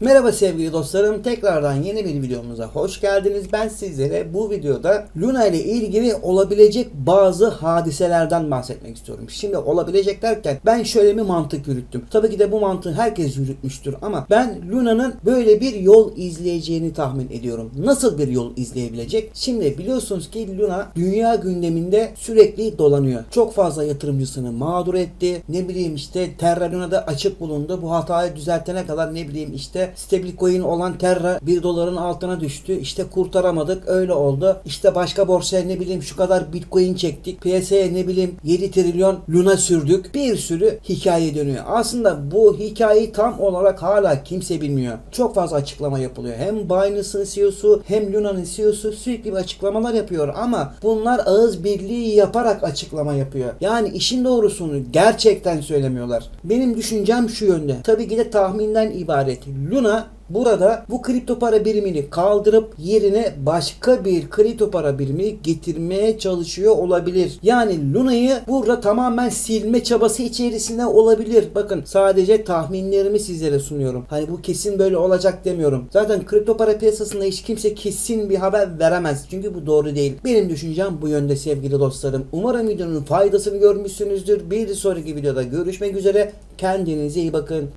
Merhaba sevgili dostlarım. Tekrardan yeni bir videomuza hoş geldiniz. Ben sizlere bu videoda Luna ile ilgili olabilecek bazı hadiselerden bahsetmek istiyorum. Şimdi olabilecek derken ben şöyle bir mantık yürüttüm. Tabii ki de bu mantığı herkes yürütmüştür ama ben Luna'nın böyle bir yol izleyeceğini tahmin ediyorum. Nasıl bir yol izleyebilecek? Şimdi biliyorsunuz ki Luna dünya gündeminde sürekli dolanıyor. Çok fazla yatırımcısını mağdur etti. Ne bileyim işte Terra Luna'da açık bulundu. Bu hatayı düzeltene kadar ne bileyim işte stablecoin olan Terra 1 doların altına düştü. İşte kurtaramadık. Öyle oldu. İşte başka borsaya ne bileyim şu kadar bitcoin çektik. Piyasaya ne bileyim 7 trilyon Luna sürdük. Bir sürü hikaye dönüyor. Aslında bu hikayeyi tam olarak hala kimse bilmiyor. Çok fazla açıklama yapılıyor. Hem Binance'ın CEO'su hem Luna'nın CEO'su sürekli bir açıklamalar yapıyor ama bunlar ağız birliği yaparak açıklama yapıyor. Yani işin doğrusunu gerçekten söylemiyorlar. Benim düşüncem şu yönde. Tabii ki de tahminden ibaret. Luna Burada bu kripto para birimini kaldırıp yerine başka bir kripto para birimi getirmeye çalışıyor olabilir. Yani Luna'yı burada tamamen silme çabası içerisinde olabilir. Bakın sadece tahminlerimi sizlere sunuyorum. Hani bu kesin böyle olacak demiyorum. Zaten kripto para piyasasında hiç kimse kesin bir haber veremez. Çünkü bu doğru değil. Benim düşüncem bu yönde sevgili dostlarım. Umarım videonun faydasını görmüşsünüzdür. Bir sonraki videoda görüşmek üzere. Kendinize iyi bakın.